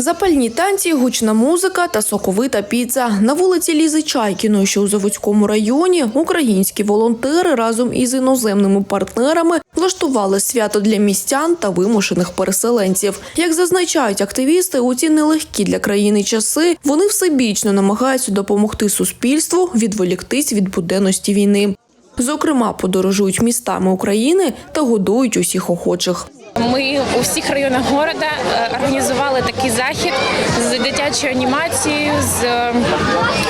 Запальні танці, гучна музика та соковита піца. На вулиці Лізи Чайкіної, що у Заводському районі, українські волонтери разом із іноземними партнерами влаштували свято для містян та вимушених переселенців. Як зазначають активісти, у ці нелегкі для країни часи вони всебічно намагаються допомогти суспільству відволіктись від буденності війни. Зокрема, подорожують містами України та годують усіх охочих. Ми у всіх районах міста організували такий захід з дитячою анімацією, з е,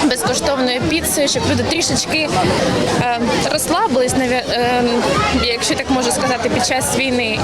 безкоштовною піцею, щоб люди трішечки е, розслабились, е, якщо так можу сказати, під час війни.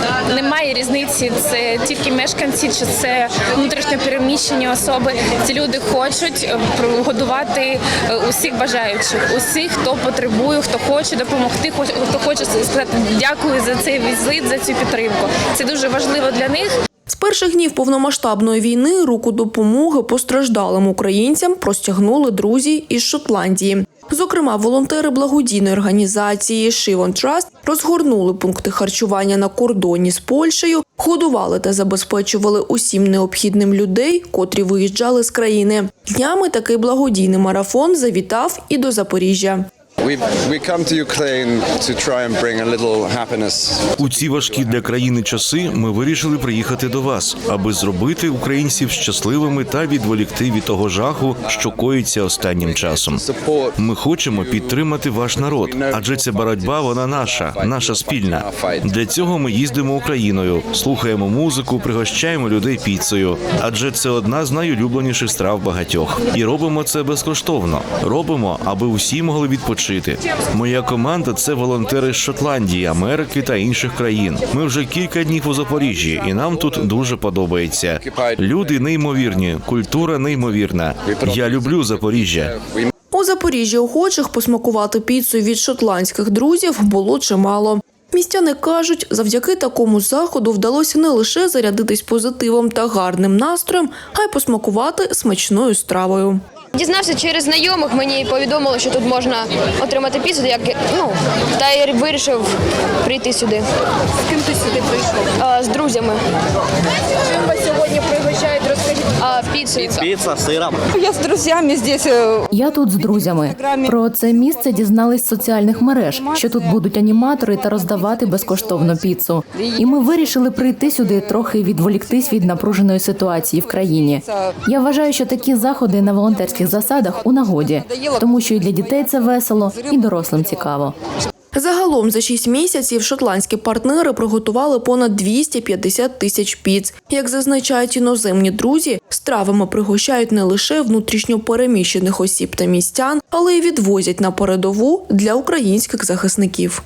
Різниці, це тільки мешканці, чи це внутрішньо переміщені особи. Ці люди хочуть е, годувати е, усіх бажаючих, усіх, хто потребує, хто хоче допомогти, хто хоче сказати дякую за цей візит, за цю підтримку. Це дуже важливо для них. Перших днів повномасштабної війни руку допомоги постраждалим українцям простягнули друзі із Шотландії. Зокрема, волонтери благодійної організації Shivon Trust розгорнули пункти харчування на кордоні з Польщею, годували та забезпечували усім необхідним людей, котрі виїжджали з країни. Днями такий благодійний марафон завітав і до Запоріжжя. У ці важкі для країни часи ми вирішили приїхати до вас, аби зробити українців щасливими та відволікти від того жаху, що коїться останнім часом. Ми хочемо підтримати ваш народ, адже ця боротьба вона наша, наша спільна. Для цього ми їздимо Україною, слухаємо музику, пригощаємо людей піцею. Адже це одна з найулюбленіших страв багатьох. І робимо це безкоштовно. Робимо, аби усі могли відпочити. Моя команда це волонтери з Шотландії, Америки та інших країн. Ми вже кілька днів у Запоріжжі, і нам тут дуже подобається. Люди неймовірні, культура неймовірна. Я люблю Запоріжжя. У Запоріжжі охочих посмакувати піцею від шотландських друзів було чимало. Містяни кажуть, завдяки такому заходу вдалося не лише зарядитись позитивом та гарним настроєм, а й посмакувати смачною стравою. Дізнався через знайомих, мені повідомили, що тут можна отримати піцу, як ну та я вирішив прийти сюди. З ким ти сюди прийшов? А, з друзями. Чим ви сьогодні пригощають? Розкажіть. А піцею. Пицца с сыром. Я з друзями здесь. е, Я тут з друзями. Про це місце дізнались з соціальних мереж, що тут будуть аніматори та роздавати безкоштовно піцу. І ми вирішили прийти сюди трохи відволіктись від напруженої ситуації в країні. Я вважаю, що такі заходи на волонтерських засадах у нагоді, тому що і для дітей це весело, і дорослим цікаво. Загалом за 6 місяців шотландські партнери приготували понад 250 тисяч піц. Як зазначають іноземні друзі, стравами пригощають не лише внутрішньо переміщених осіб та містян, але й відвозять на передову для українських захисників.